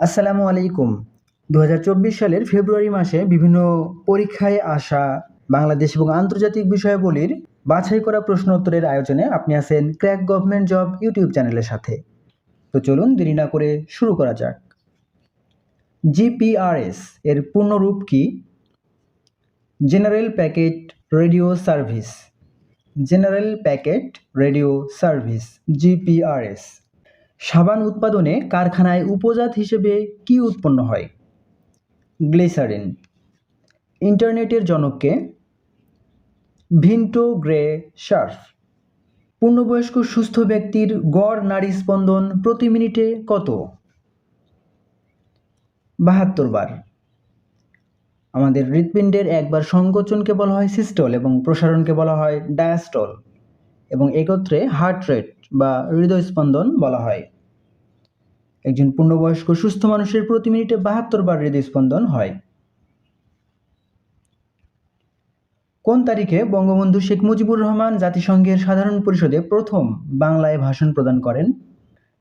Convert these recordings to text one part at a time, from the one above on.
আসসালামু আলাইকুম। দু হাজার চব্বিশ সালের ফেব্রুয়ারি মাসে বিভিন্ন পরীক্ষায় আসা বাংলাদেশ এবং আন্তর্জাতিক বিষয়াবলীর বাছাই করা প্রশ্ন উত্তরের আয়োজনে আপনি আছেন ক্র্যাক গভর্নমেন্ট জব ইউটিউব চ্যানেলের সাথে। তো চলুন দেরি না করে শুরু করা যাক। জিপিআরএস এর পূর্ণরূপ কি? General packet radio service. General packet radio service, GPRS. সাবান উৎপাদনে কারখানায় উপজাত হিসেবে কি উৎপন্ন হয়? গ্লিসারিন। ইন্টারনেটের জনককে ভিন্টো গ্রে শার্ফ। পূর্ণবয়স্ক সুস্থ ব্যক্তির গড় নাড়ি স্পন্দন প্রতি মিনিটে কত? বাহাত্তর বার। আমাদের হৃৎপিণ্ডের একবার সংকোচনকে বলা হয় সিস্টল এবং প্রসারণকে বলা হয় ডায়াস্টল। এবং একত্রে হার্ট রেট বা হৃদয় স্পন্দন বলা হয়। একজন পূর্ণবয়স্ক সুস্থ মানুষের প্রতি মিনিটে বাহাত্তর বার হৃদয় স্পন্দন হয়। কোন তারিখে বঙ্গবন্ধু শেখ মুজিবুর রহমান জাতিসংঘের সাধারণ পরিষদে প্রথম বাংলায় ভাষণ প্রদান করেন?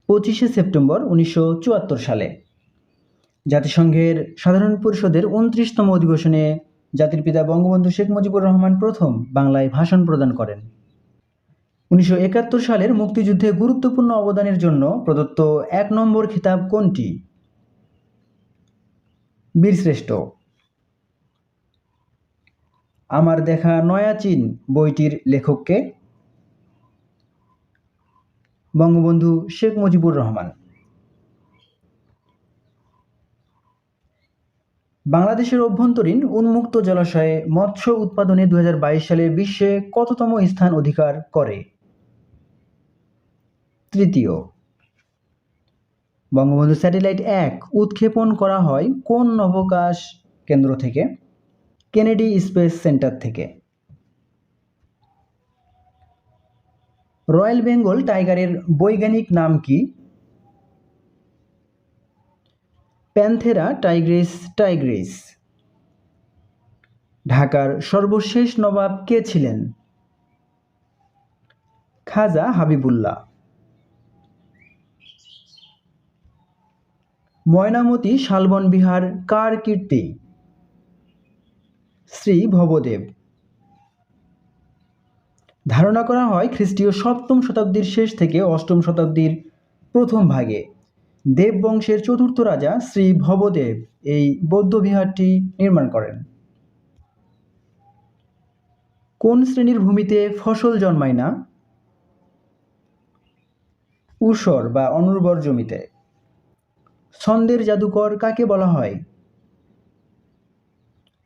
পঁচিশে সেপ্টেম্বর উনিশশো চুয়াত্তর সালে। জাতিসংঘের সাধারণ পরিষদের উনত্রিশতম অধিবেশনে জাতির পিতা বঙ্গবন্ধু শেখ মুজিবুর রহমান প্রথম বাংলায় ভাষণ প্রদান করেন। উনিশশো একাত্তর সালের মুক্তিযুদ্ধে গুরুত্বপূর্ণ অবদানের জন্য প্রদত্ত এক নম্বর খিতাব কোনটি? বীরশ্রেষ্ঠ। আমার দেখা নয়া চীন বইটির লেখককে। বঙ্গবন্ধু শেখ মুজিবুর রহমান। বাংলাদেশের অভ্যন্তরীণ উন্মুক্ত জলাশয়ে মৎস্য উৎপাদনে দু হাজার বাইশ সালে বিশ্বে কততম স্থান অধিকার করে? তৃতীয়। বঙ্গবন্ধু স্যাটেলাইট এক উৎক্ষেপণ করা হয় কোন নবকাশ কেন্দ্র থেকে? কেনেডি স্পেস সেন্টার থেকে। রয়্যাল বেঙ্গল টাইগারের বৈজ্ঞানিক নাম কি? Panthera tigris tigris. ঢাকার সর্বশেষ নবাব কে ছিলেন? খাজা হাবিবুল্লাহ। ময়নামতি শালবন বিহার কার কীর্তি? শ্রী ভবদেব। ধারণা করা হয় খ্রিস্টীয় সপ্তম শতাব্দীর শেষ থেকে অষ্টম শতাব্দীর প্রথম ভাগে। দেব বংশের চতুর্থ রাজা শ্রী ভবদেব এই বৌদ্ধ বিহারটি নির্মাণ করেন। কোন শ্রেণির ভূমিতে ফসল জন্মায় না? ঊষর বা অনুর্বর জমিতে। ছন্দের জাদুকর কাকে বলা হয়?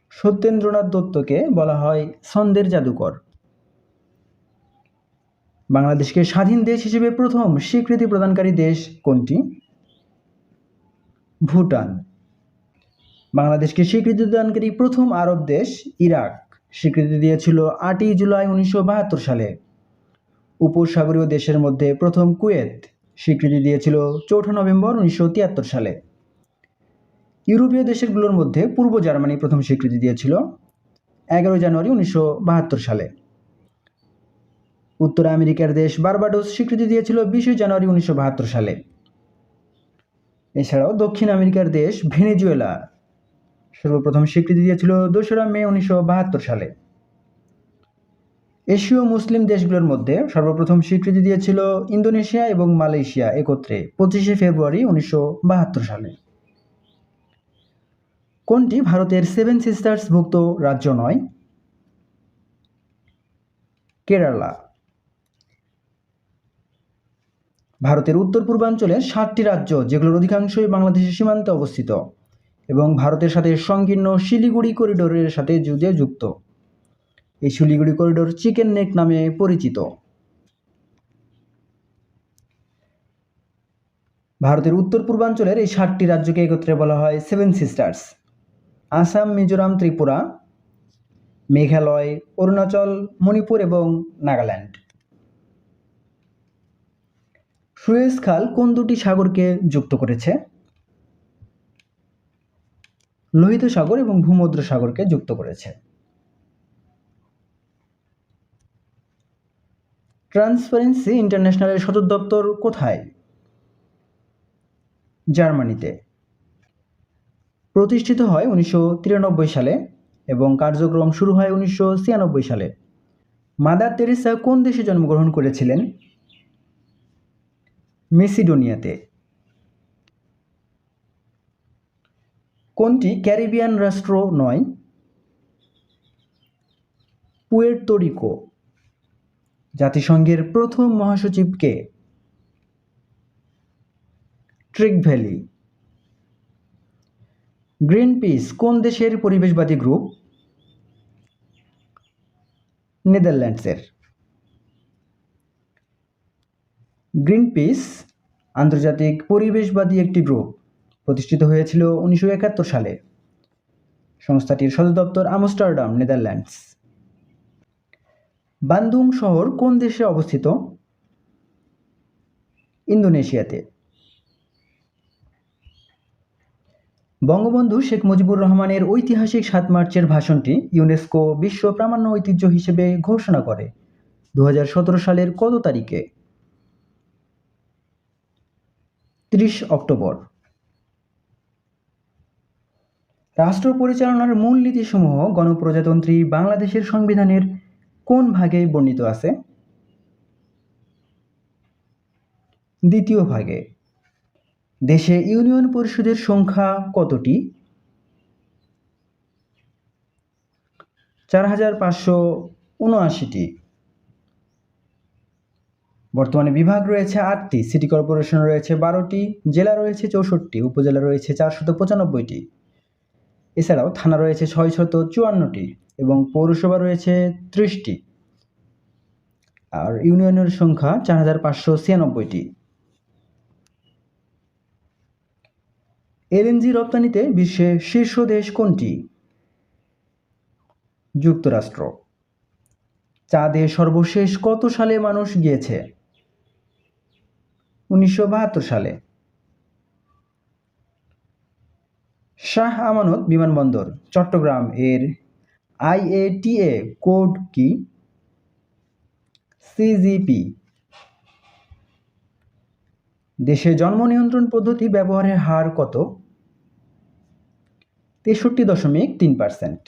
সত্যেন্দ্রনাথ দত্তকে বলা হয় ছন্দের জাদুকর। বাংলাদেশকে স্বাধীন দেশ হিসেবে প্রথম স্বীকৃতি প্রদানকারী দেশ কোনটি? ভুটান। বাংলাদেশকে স্বীকৃতি প্রদানকারী প্রথম আরব দেশ ইরাক। স্বীকৃতি দিয়েছিল আটই জুলাই উনিশশো বাহাত্তর সালে। উপসাগরীয় দেশের মধ্যে প্রথম কুয়েত। স্বীকৃতি দিয়েছিল চৌঠা নভেম্বর উনিশশো তিয়াত্তর সালে। ইউরোপীয় দেশগুলোর মধ্যে পূর্ব জার্মানি প্রথম স্বীকৃতি দিয়েছিল এগারো জানুয়ারি উনিশশো বাহাত্তর সালে। উত্তর আমেরিকার দেশ বারবাডোস স্বীকৃতি দিয়েছিল বিশে জানুয়ারি উনিশশো বাহাত্তর সালে। এছাড়াও দক্ষিণ আমেরিকার দেশ ভেনেজুয়েলা সর্বপ্রথম স্বীকৃতি দিয়েছিল দোসরা মে উনিশশো বাহাত্তর সালে। এশীয় মুসলিম দেশগুলোর মধ্যে সর্বপ্রথম স্বীকৃতি দিয়েছিল ইন্দোনেশিয়া এবং মালয়েশিয়া একত্রে পঁচিশে ফেব্রুয়ারি উনিশশো বাহাত্তর সালে। কোনটি ভারতের সেভেন সিস্টার্স ভুক্ত রাজ্য নয়? কেরালা। ভারতের উত্তর পূর্বাঞ্চলে সাতটি রাজ্য, যেগুলোর অধিকাংশই বাংলাদেশের সীমান্তে অবস্থিত এবং ভারতের সাথে সংকীর্ণ শিলিগুড়ি করিডোরের সাথে যুগে যুক্ত। এই শিলিগুড়ি করিডোর চিকেন নেক নামে পরিচিত। ভারতের উত্তর পূর্বাঞ্চলের এই সাতটি রাজ্যকে একত্রে বলা হয় সেভেন সিস্টার্স আসাম, মিজোরাম, ত্রিপুরা, মেঘালয়, অরুণাচল, মণিপুর এবং নাগাল্যান্ড। সুয়েজ খাল কোন দুটি সাগরকে যুক্ত করেছে? লোহিত সাগর এবং ভূমধ্য সাগরকে যুক্ত করেছে। ট্রান্সপারেন্সি ইন্টারন্যাশনালের সদর দপ্তর কোথায়? জার্মানিতে। প্রতিষ্ঠিত হয় উনিশশো তিরানব্বই সালে এবং কার্যক্রম শুরু হয় উনিশশো ছিয়ানব্বই সালে। মাদার তেরেসা কোন দেশে জন্মগ্রহণ করেছিলেন? মেসিডোনিয়াতে। কোনটি ক্যারিবিয়ান রাষ্ট্র নয়? পুয়ের্তোরিকো জাতিসংঘের প্রথম মহাসচিব কে ট্রিক ভ্যালি গ্রিন পিস কোন দেশের পরিবেশবাদী গ্রুপ নেদারল্যান্ডসের গ্রিন পিস আন্তর্জাতিক পরিবেশবাদী একটি গ্রুপ প্রতিষ্ঠিত হয়েছিল উনিশশো একাত্তর সালে। সংস্থাটির সদর দপ্তর আমস্টারডাম নেদারল্যান্ডস বান্দুং শহর কোন দেশে অবস্থিত? ইন্দোনেশিয়াতে। বঙ্গবন্ধু শেখ মুজিবুর রহমানের ঐতিহাসিক সাত মার্চের ভাষণটি ইউনেস্কো বিশ্ব প্রামাণ্য ঐতিহ্য হিসেবে ঘোষণা করে দু হাজার সতেরো সালের কত তারিখে? ত্রিশ অক্টোবর। রাষ্ট্র পরিচালনার মূল নীতিসমূহ গণপ্রজাতন্ত্রী বাংলাদেশের সংবিধানের কোন ভাগে বর্ণিত আছে? দ্বিতীয় ভাগে, দেশে ইউনিয়ন পরিষদের সংখ্যা কতটি? চার হাজার পাঁচশো উনআশিটি। বর্তমানে বিভাগ রয়েছে আটটি, সিটি কর্পোরেশন রয়েছে বারোটি, জেলা রয়েছে চৌষট্টি, উপজেলা রয়েছে চারশত পঁচানব্বইটি। এছাড়াও থানা রয়েছে ছয়শত চুয়ান্নটি। এবং পৌরসভা রয়েছে ত্রিশটি। আর ইউনিয়নের সংখ্যা চার হাজার পাঁচশো ছিয়ানব্বইটি। এলএনজি রপ্তানিতে বিশ্বের শীর্ষ দেশ কোনটি? যুক্তরাষ্ট্র। চাঁদে সর্বশেষ কত সালে মানুষ গিয়েছে? উনিশশো বাহাত্তর সালে। শাহ আমানত বিমানবন্দর, চট্টগ্রাম এর আইএটিএ কোড কি? সিজিপি দেশে জন্ম নিয়ন্ত্রণ পদ্ধতি ব্যবহারের হার কত? তেষট্টি দশমিক তিন পার্সেন্ট।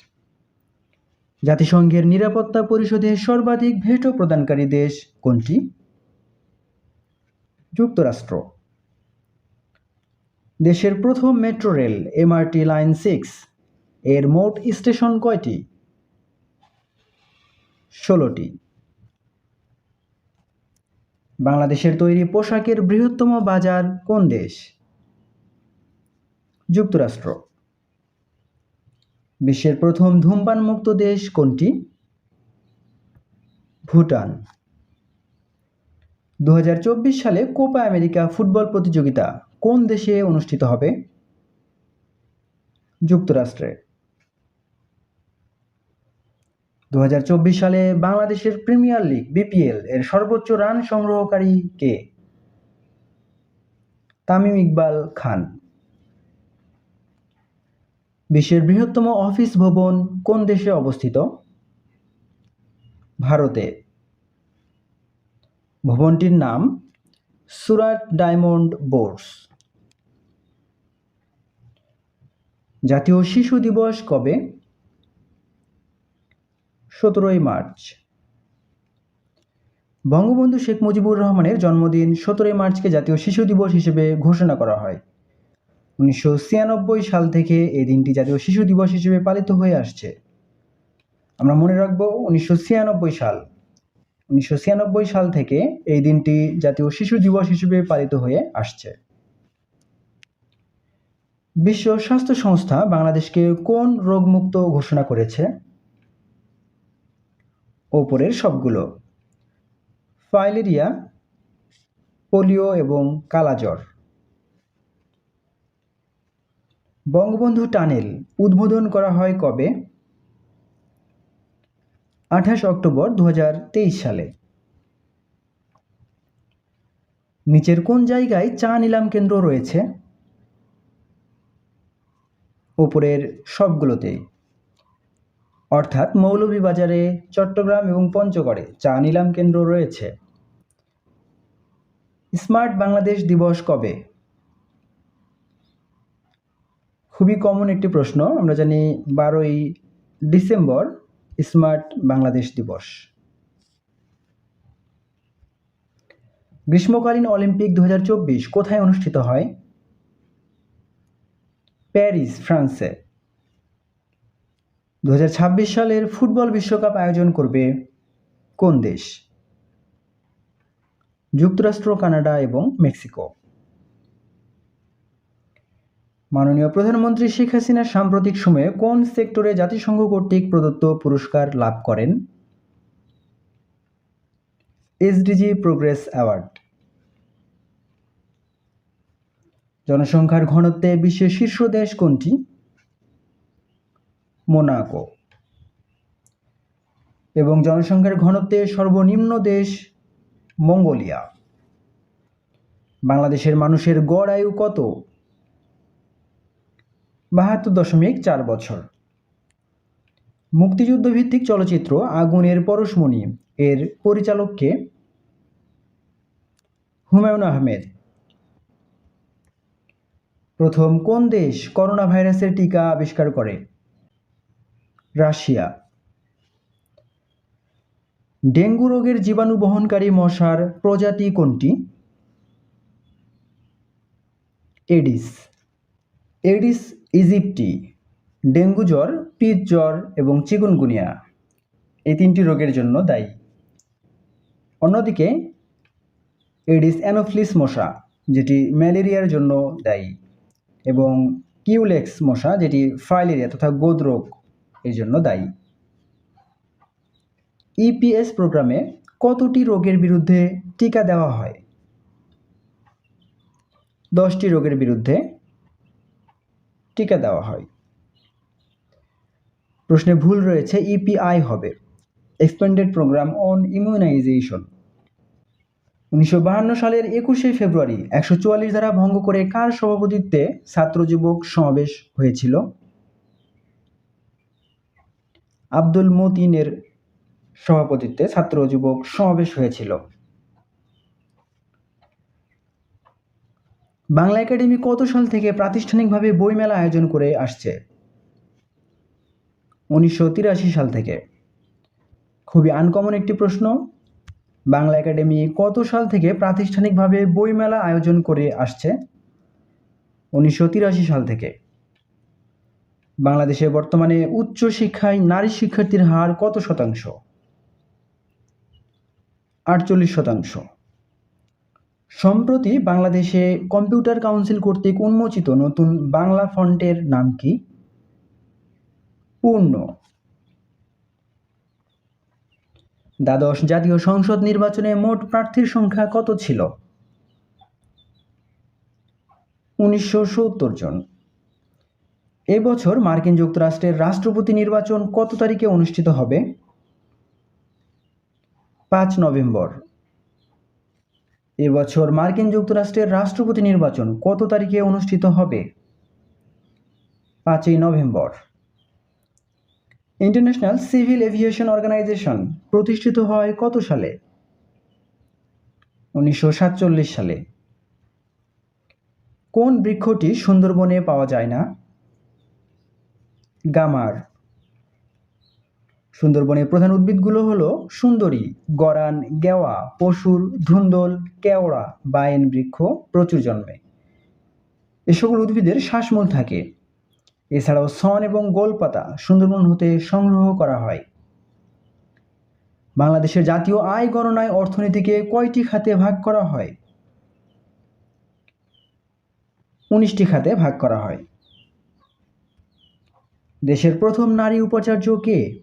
জাতিসংঘের নিরাপত্তা পরিষদে সর্বাধিক ভেটো প্রদানকারী দেশ কোনটি? যুক্তরাষ্ট্র। দেশের প্রথম metro rail, MRT line six, এর মোট স্টেশন কয়টি? ষোলোটি। বাংলাদেশের তৈরি পোশাকের বৃহত্তম বাজার কোন দেশ? যুক্তরাষ্ট্র। বিশ্বের প্রথম ধূমপান মুক্ত দেশ কোনটি? ভুটান। দু হাজার চব্বিশ সালে কোপা আমেরিকা ফুটবল প্রতিযোগিতা কোন দেশে অনুষ্ঠিত হবে? যুক্তরাষ্ট্রে। দু হাজার চব্বিশ সালে বাংলাদেশের প্রিমিয়ার লিগ, বিপিএল এর সর্বোচ্চ রান সংগ্রহকারী কে? তামিম ইকবাল খান। বিশ্বের বৃহত্তম অফিস ভবন কোন দেশে অবস্থিত? ভারতে। ভবনটির নাম সুরাট ডায়মন্ড বোর্স। জাতীয় শিশু দিবস কবে? সতেরোই মার্চ। বঙ্গবন্ধু শেখ মুজিবুর রহমানের জন্মদিন সতেরোই মার্চকে জাতীয় শিশু দিবস হিসেবে ঘোষণা করা হয়। উনিশশো ছিয়ানব্বই সাল থেকে এই দিনটি জাতীয় শিশু দিবস হিসেবে পালিত হয়ে আসছে। আমরা মনে রাখব উনিশশো ছিয়ানব্বই সাল। উনিশশো ছিয়ানব্বই সাল থেকে এই দিনটি জাতীয় শিশু দিবস হিসেবে পালিত হয়ে আসছে। বিশ্ব স্বাস্থ্য সংস্থা বাংলাদেশকে কোন রোগমুক্ত ঘোষণা করেছে? ওপরের সবগুলো। ফাইলেরিয়া, পোলিও এবং কালাজ্বর। বঙ্গবন্ধু টানেল উদ্বোধন করা হয় কবে? আঠাশ অক্টোবর দু তেইশ সালে। নিচের কোন জায়গায় চা নিলাম কেন্দ্র রয়েছে? ওপরের সবগুলোতেই অর্থাৎ মৌলভীবাজারে, চট্টগ্রাম এবং পঞ্চগড়ে চা নিলাম কেন্দ্র রয়েছে। স্মার্ট বাংলাদেশ দিবস কবে? খুবই কমন একটি প্রশ্ন, আমরা জানি বারোই ডিসেম্বর, স্মার্ট বাংলাদেশ দিবস। গ্রীষ্মকালীন অলিম্পিক দু হাজার চব্বিশ কোথায় অনুষ্ঠিত হয়? প্যারিস, ফ্রান্সে। দু হাজার ছাব্বিশ সালের ফুটবল বিশ্বকাপ আয়োজন করবে কোন দেশ? যুক্তরাষ্ট্র, কানাডা এবং মেক্সিকো। মাননীয় প্রধানমন্ত্রী শেখ হাসিনা সাম্প্রতিক সময়ে কোন সেক্টরে জাতিসংঘ কর্তৃক প্রদত্ত পুরস্কার লাভ করেন? SDG progress award. জনসংখ্যার ঘনত্বে বিশ্বের শীর্ষ দেশ কোনটি? মোনাকো। এবং জনসংখ্যার ঘনত্বে সর্বনিম্ন দেশ মঙ্গোলিয়া। বাংলাদেশের মানুষের গড় আয়ু কত? বাহাত্তর দশমিক চার বছর। মুক্তিযুদ্ধ ভিত্তিক চলচ্চিত্র আগুনের পরশমণি। এর পরিচালককে হুমায়ুন আহমেদ। প্রথম কোন দেশ করোনা ভাইরাসের টিকা আবিষ্কার করে? রাশিয়া। ডেঙ্গু রোগের জীবাণু বহনকারী মশার প্রজাতি কোনটি? এডিস। Aedes aegypti. ডেঙ্গু জ্বর পিত জ্বর এবং চিকুনগুনিয়া। এই তিনটি রোগের জন্য দায়ী। অন্যদিকে, এডিস অ্যানোফ্লিস মশা, যেটি ম্যালেরিয়ার জন্য দায়ী এবং কিউলেক্স মশা, যেটি ফাইলেরিয়া তথা গোদ রোগ এর জন্য দায়ী ইপিএস প্রোগ্রামে কতটি রোগের বিরুদ্ধে টিকা দেওয়া হয়? দশটি রোগের বিরুদ্ধে টিকা দেওয়া হয়। প্রশ্নে ভুল রয়েছে ইপিআই হবে। এক্সপেন্ডেড প্রোগ্রাম অন ইমিউনাইজেশন উনিশশো সালের একুশে ফেব্রুয়ারি একশো চুয়াল্লিশ ধারা ভঙ্গ করে কার সভাপতিত্বে ছাত্র যুবক সমাবেশ হয়েছিল? আব্দুল মতিনের সভাপতিত্বে ছাত্র যুবক সমাবেশ হয়েছিল। বাংলা একাডেমি কত সাল থেকে প্রাতিষ্ঠানিকভাবে বইমেলা আয়োজন করে আসছে? উনিশশো তিরাশি সাল থেকে। খুবই আনকমন একটি প্রশ্ন, বাংলা একাডেমি কত সাল থেকে প্রাতিষ্ঠানিকভাবে বইমেলা আয়োজন করে আসছে? উনিশশো তিরাশি সাল থেকে। বাংলাদেশে বর্তমানে উচ্চ শিক্ষায় নারী শিক্ষার্থীর হার কত শতাংশ? আটচল্লিশ শতাংশ। সম্প্রতি বাংলাদেশে কম্পিউটার কাউন্সিল কর্তৃক উন্মোচিত নতুন বাংলা ফন্টের নাম কি? পূর্ণ। দ্বাদশ জাতীয় সংসদ নির্বাচনে মোট প্রার্থীর সংখ্যা কত ছিল? উনিশশো সত্তর জন। এবছর মার্কিন যুক্তরাষ্ট্রের রাষ্ট্রপতি নির্বাচন কত তারিখে অনুষ্ঠিত হবে? পাঁচ নভেম্বর। এবছর মার্কিন যুক্তরাষ্ট্রের রাষ্ট্রপতি নির্বাচন কত তারিখে অনুষ্ঠিত হবে? পাঁচই November. International Civil Aviation Organization প্রতিষ্ঠিত হয় কত সালে? উনিশশো সাতচল্লিশ সালে। কোন বৃক্ষটি সুন্দরবনে পাওয়া যায় না? গামার। সুন্দরবনের প্রধান উদ্ভিদগুলো হলো সুন্দরী, গরান, গেওয়া, পশুর ধুন্দল, কেওড়া, বায়েন বৃক্ষ প্রচুর জন্মে। এ সকল উদ্ভিদের শ্বাসমূল থাকে। এছাড়াও সন এবং গোলপাতা সুন্দরবন হতে সংগ্রহ করা হয়। বাংলাদেশের জাতীয় আয় গণনায় অর্থনীতিকে কয়টি খাতে ভাগ করা হয়? উনিশটি খাতে ভাগ করা হয়। দেশের প্রথম নারী উপাচার্য কে?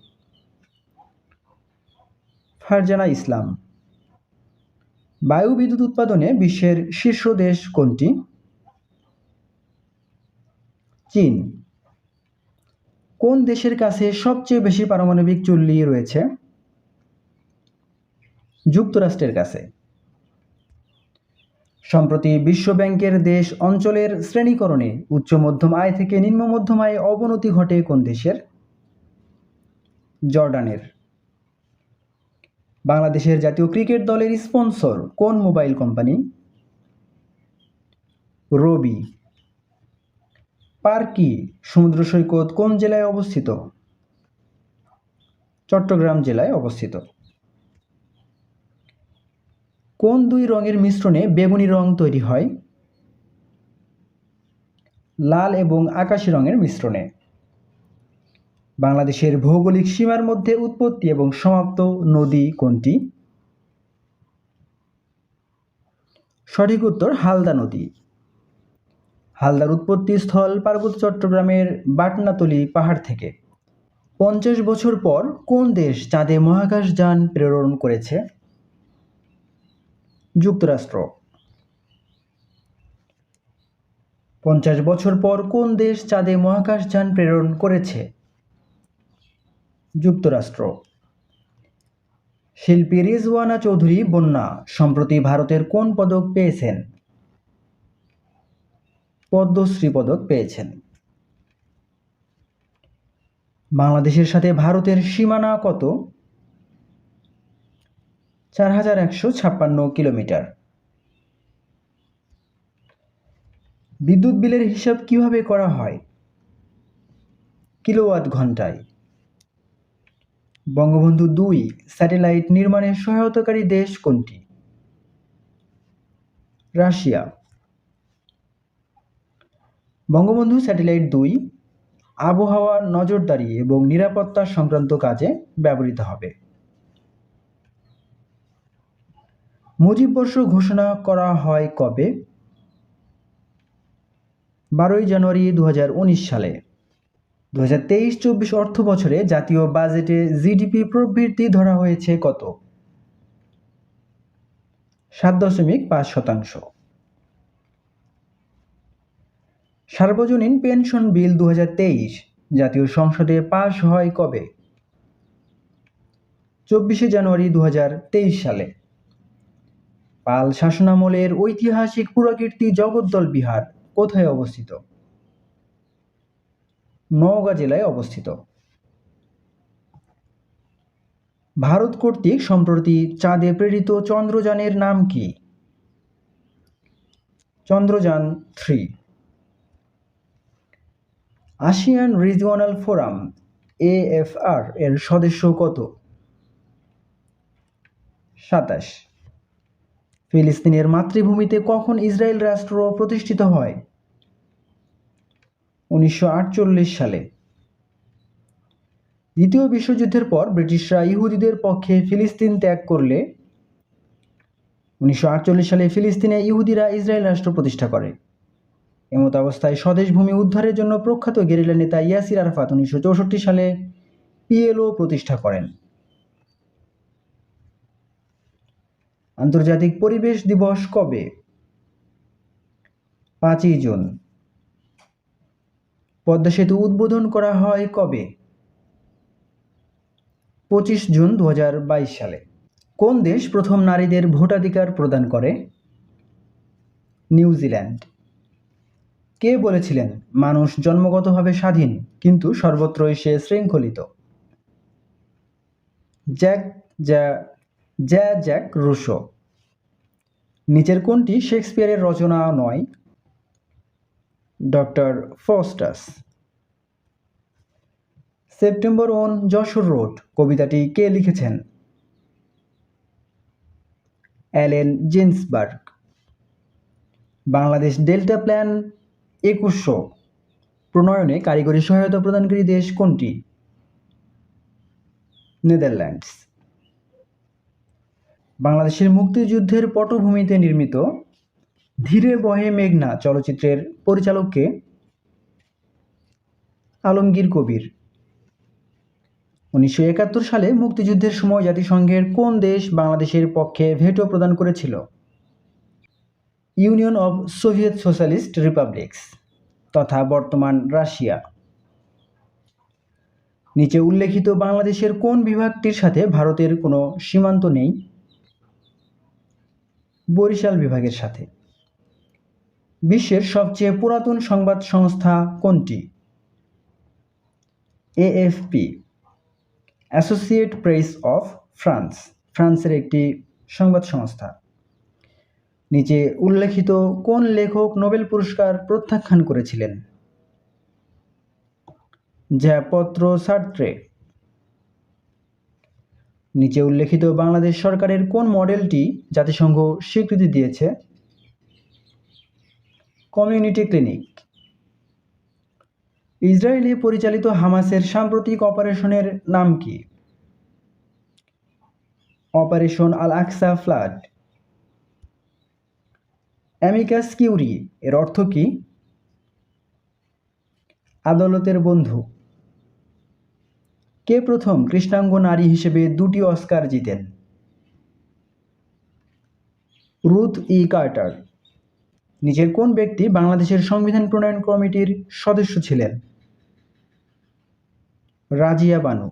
ফারজানা ইসলাম। বায়ু বিদ্যুৎ উৎপাদনে বিশ্বের শীর্ষ দেশ কোনটি? চীন। কোন দেশের কাছে সবচেয়ে বেশি পারমাণবিক চুল্লি রয়েছে? যুক্তরাষ্ট্রের কাছে। সম্প্রতি বিশ্ব ব্যাংকের দেশ অঞ্চলের শ্রেণীকরণে উচ্চ মধ্যম আয় থেকে নিম্ন মধ্যম আয়ে অবনতি ঘটে কোন দেশের? জর্ডানের। বাংলাদেশের জাতীয় ক্রিকেট দলের স্পন্সর কোন মোবাইল কোম্পানি? রবি। পার্কি, সমুদ্র সৈকত কোন জেলায় অবস্থিত? চট্টগ্রাম জেলায় অবস্থিত। কোন দুই রঙের মিশ্রণে বেগুনি রং তৈরি হয়? লাল এবং আকাশি রঙের মিশ্রণে। বাংলাদেশের ভৌগোলিক সীমার মধ্যে উৎপত্তি এবং সমাপ্ত নদী কোনটি? সঠিক উত্তর, হালদা নদী। হালদার উৎপত্তি স্থল পার্বত্য চট্টগ্রামের বাটনাতলি পাহাড় থেকে। পঞ্চাশ বছর পর কোন দেশ চাঁদে মহাকাশ যান প্রেরণ করেছে? যুক্তরাষ্ট্র। পঞ্চাশ বছর পর কোন দেশ চাঁদে মহাকাশ যান প্রেরণ করেছে? যুক্তরাষ্ট্র। শিল্পী রিজওয়ানা চৌধুরী বন্যা, সম্প্রতি ভারতের কোন পদক পেয়েছেন? পদ্মশ্রী পদক পেয়েছেন। বাংলাদেশের সাথে ভারতের সীমানা কত? চার হাজার একশো ছাপ্পান্ন কিলোমিটার। বিদ্যুৎ বিলের হিসাব কীভাবে করা হয়? কিলোওয়াট ঘন্টায়। বঙ্গবন্ধু দুই স্যাটেলাইট নির্মাণে সহায়তাকারী দেশ কোনটি? রাশিয়া। বঙ্গবন্ধু স্যাটেলাইট দুই আবহাওয়া নজরদারি এবং নিরাপত্তা সংক্রান্ত কাজে ব্যবহৃত হবে। মুজিব বর্ষ ঘোষণা করা হয় কবে? বারোই জানুয়ারি দু হাজার উনিশ সালে। দু হাজার তেইশ চব্বিশ অর্থ বছরে জাতীয় বাজেটে জিডিপি প্রবৃদ্ধি ধরা হয়েছে কত? সাত দশমিক পাঁচ শতাংশ। সার্বজনীন পেনশন বিল দু হাজার তেইশ জাতীয় সংসদে পাশ হয় কবে? চব্বিশে জানুয়ারি দু হাজার তেইশ সালে। পাল শাসনামলের ঐতিহাসিক পুরাকীর্তি জগদ্দল বিহার কোথায় অবস্থিত? নওগাঁ জেলায় অবস্থিত। ভারত কর্তৃক সম্প্রতি চাঁদে প্রেরিত চন্দ্রযানের নাম কি? Chandrayaan three. ASEAN regional forum, AFR এর সদস্য কত? সাতাশ। ফিলিস্তিনের মাতৃভূমিতে কখন ইসরায়েল রাষ্ট্র প্রতিষ্ঠিত হয়? উনিশশো আটচল্লিশ সালে। দ্বিতীয় বিশ্বযুদ্ধের পর ব্রিটিশরা ইহুদিদের পক্ষে ফিলিস্তিন ত্যাগ করলে উনিশশো আটচল্লিশ সালে ফিলিস্তিনে ইহুদিরা ইসরায়েল রাষ্ট্র প্রতিষ্ঠা করে। এমত অবস্থায় স্বদেশ ভূমি উদ্ধারের জন্য প্রখ্যাত গেরিলা নেতা ইয়াসির আরাফাত উনিশশো সালে পিএলও প্রতিষ্ঠা করেন। আন্তর্জাতিক পরিবেশ দিবস কবে? পাঁচই জুন। পদ্মা সেতু উদ্বোধন করা হয় কবে? পঁচিশ জুন দু হাজার বাইশ সালে। কোন দেশ প্রথম নারীদের ভোটাধিকার প্রদান করে? নিউজিল্যান্ড। কে বলেছিলেন, মানুষ জন্মগতভাবে স্বাধীন, কিন্তু সর্বত্রই সে শৃঙ্খলিত জ্যাক, জ্যা জ্যা জ্যাক রুশো। নিচের কোনটি শেক্সপিয়ারের রচনা নয়, Doctor Faustus. September on Jessore road, কবিতাটি কে লিখেছেন? Allen Ginsberg. Bangladesh delta plan একুশশো। প্রণয়নে কারিগরি সহায়তা প্রদানকারী দেশ কোনটি? নেদারল্যান্ডস। বাংলাদেশের মুক্তিযুদ্ধের পটভূমিতে নির্মিত ধীরে বহে মেঘনা চলচ্চিত্রের পরিচালককে আলমগীর কবির। উনিশশো একাত্তর সালে মুক্তিযুদ্ধের সময় জাতিসংঘের কোন দেশ বাংলাদেশের পক্ষে ভেটো প্রদান করেছিল? Union of Soviet Socialist Republics তথা বর্তমান রাশিয়া। নিচে উল্লেখিত বাংলাদেশের কোন বিভাগটির সাথে ভারতের কোনো সীমান্ত নেই? বরিশাল বিভাগের সাথে। বিশ্বের সবচেয়ে পুরাতন সংবাদ সংস্থা কোনটি? AFP, associate press of France, ফ্রান্সের একটি সংবাদ সংস্থা। নিচে উল্লেখিত কোন লেখক নোবেল পুরস্কার প্রত্যাখ্যান করেছিলেন? জ্যাপত্র সার্ত্রে নিচে উল্লেখিত বাংলাদেশ সরকারের কোন মডেলটি জাতিসংঘ স্বীকৃতি দিয়েছে? Community clinic. ইসরায়েলে পরিচালিত হামাসের সাম্প্রতিক অপারেশনের নাম কি? Operation Al Aqsa flood. Amicus curiae, এর অর্থ কি? আদালতের বন্ধু। কে প্রথম কৃষ্ণাঙ্গ নারী হিসেবে দুটি অস্কার জিতেন? Ruth E Carter. নিজের কোন ব্যক্তি বাংলাদেশের সংবিধান প্রণয়ন কমিটির সদস্য ছিলেন? রাজিয়া বানু।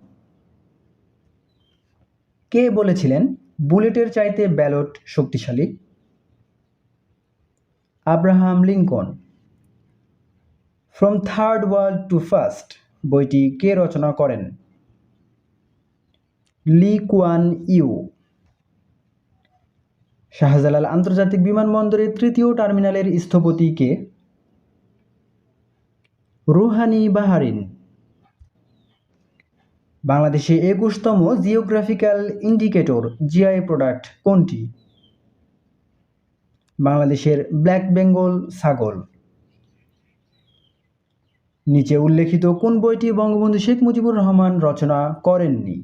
কে বলেছিলেন বুলেটের চাইতে ব্যালট শক্তিশালী? Abraham Lincoln. From third world to first বইটি কে রচনা করেন? লি কুয়ান ইউ শাহজালাল আন্তর্জাতিক বিমানবন্দরের তৃতীয় টার্মিনালের স্থপতি কে? Rouhani Bahrain. বাংলাদেশে একুশতম জিওগ্রাফিক্যাল ইন্ডিকেটর জিআই প্রোডাক্ট কোনটি? বাংলাদেশের ব্ল্যাক বেঙ্গল ছাগল। নিচে উল্লেখিত কোন বইটি বঙ্গবন্ধু শেখ মুজিবুর রহমান রচনা করেননি?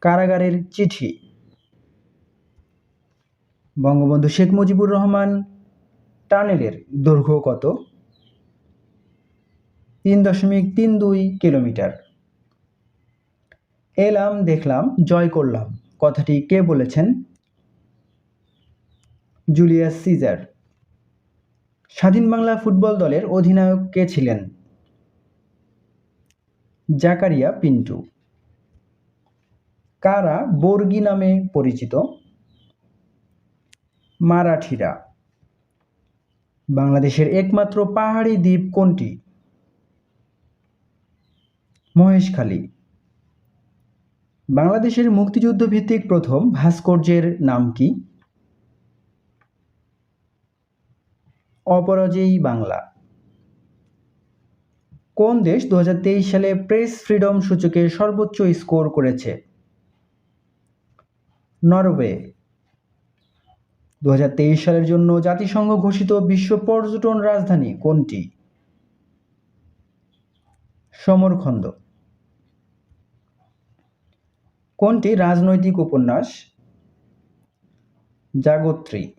কারাগারের চিঠি। বঙ্গবন্ধু শেখ মুজিবুর রহমান টানেলের দৈর্ঘ্য কত? তিন দশমিক তিন দুই কিলোমিটার। এলাম দেখলাম, জয় করলাম। কথাটি কে বলেছেন? Julius Caesar. স্বাধীন বাংলা ফুটবল দলের অধিনায়ক কে ছিলেন? জাকারিয়া পিন্টু। কারা বর্গি নামে পরিচিত? মারাঠিরা। বাংলাদেশের একমাত্র পাহাড়ি দ্বীপ কোনটি? মহেশখালী। বাংলাদেশের মুক্তিযুদ্ধ ভিত্তিক প্রথম ভাস্কর্যের নাম কি? অপরাজেয় বাংলা। কোন দেশ দু হাজার তেইশ সালে প্রেস ফ্রিডম সূচকে সর্বোচ্চ স্কোর করেছে? নরওয়ে। দু হাজার তেইশ সালের জন্য জাতিসংঘ ঘোষিত বিশ্ব পর্যটন রাজধানী কোনটি? সমরখন্দ। কোনটি রাজনৈতিক উপন্যাস? জাগত্রী।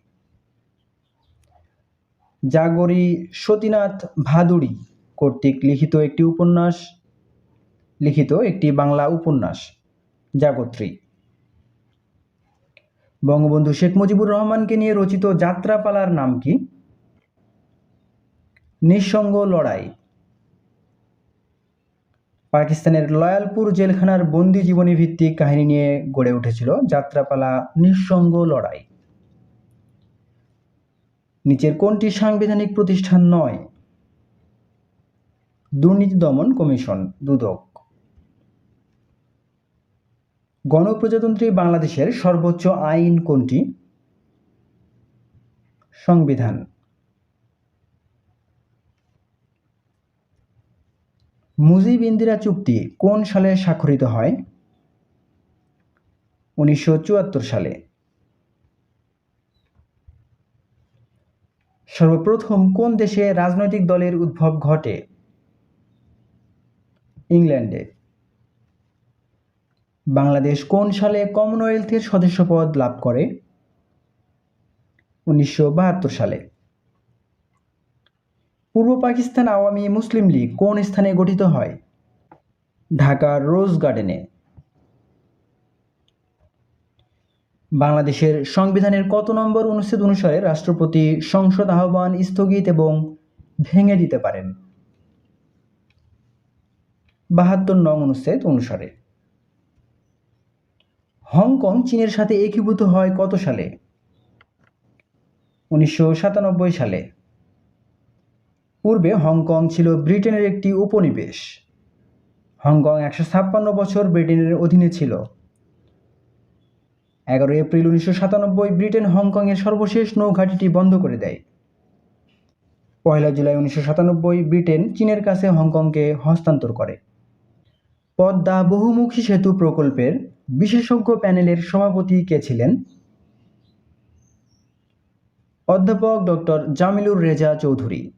জাগরী সতীনাথ ভাদুড়ী কর্তৃক লিখিত একটি উপন্যাস, লিখিত একটি বাংলা উপন্যাস, জাগত্রী। বঙ্গবন্ধু শেখ মুজিবুর রহমানকে নিয়ে রচিত যাত্রাপালার নাম কি? নিঃসঙ্গ লড়াই। পাকিস্তানের লয়ালপুর জেলখানার বন্দি জীবনী ভিত্তিক কাহিনী নিয়ে গড়ে উঠেছিল যাত্রাপালা নিঃসঙ্গ লড়াই। নিচের কোনটি সাংবিধানিক প্রতিষ্ঠান নয়? দুর্নীতি দমন কমিশন, দুদক। গণপ্রজাতন্ত্রী বাংলাদেশের সর্বোচ্চ আইন কোনটি? সংবিধান। মুজিব ইন্দিরা চুক্তি কোন সালে স্বাক্ষরিত হয়? উনিশশো চুয়াত্তর সালে। সর্বপ্রথম কোন দেশে রাজনৈতিক দলের উদ্ভব ঘটে? ইংল্যান্ডে। বাংলাদেশ কোন সালে কমনওয়েলথের সদস্যপদ লাভ করে? উনিশশো বাহাত্তর সালে। পূর্ব পাকিস্তান আওয়ামী মুসলিম লীগ কোন স্থানে গঠিত হয়? ঢাকার রোজ গার্ডেনে। বাংলাদেশের সংবিধানের কত নম্বর অনুচ্ছেদ অনুসারে রাষ্ট্রপতি সংসদ আহ্বান স্থগিত এবং ভেঙে দিতে পারেন? বাহাত্তর নং অনুচ্ছেদ অনুসারে। হংকং চীনের সাথে একীভূত হয় কত সালে? উনিশশো সাতানব্বই সালে। পূর্বে হংকং ছিল ব্রিটেনের একটি উপনিবেশ। হংকং একশো ছাপ্পান্ন বছর ব্রিটেনের অধীনে ছিল। এগারো এপ্রিল উনিশশো সাতানব্বই ব্রিটেন হংকংয়ের সর্বশেষ নৌঘাটিটি বন্ধ করে দেয়। পয়লা জুলাই উনিশশো সাতানব্বই ব্রিটেন চীনের কাছে হংকংকে হস্তান্তর করে। পদ্মা বহুমুখী সেতু প্রকল্পের বিশেষজ্ঞ প্যানেলের সভাপতি কে ছিলেন? অধ্যাপক ডক্টর জামিলুর রেজা চৌধুরী।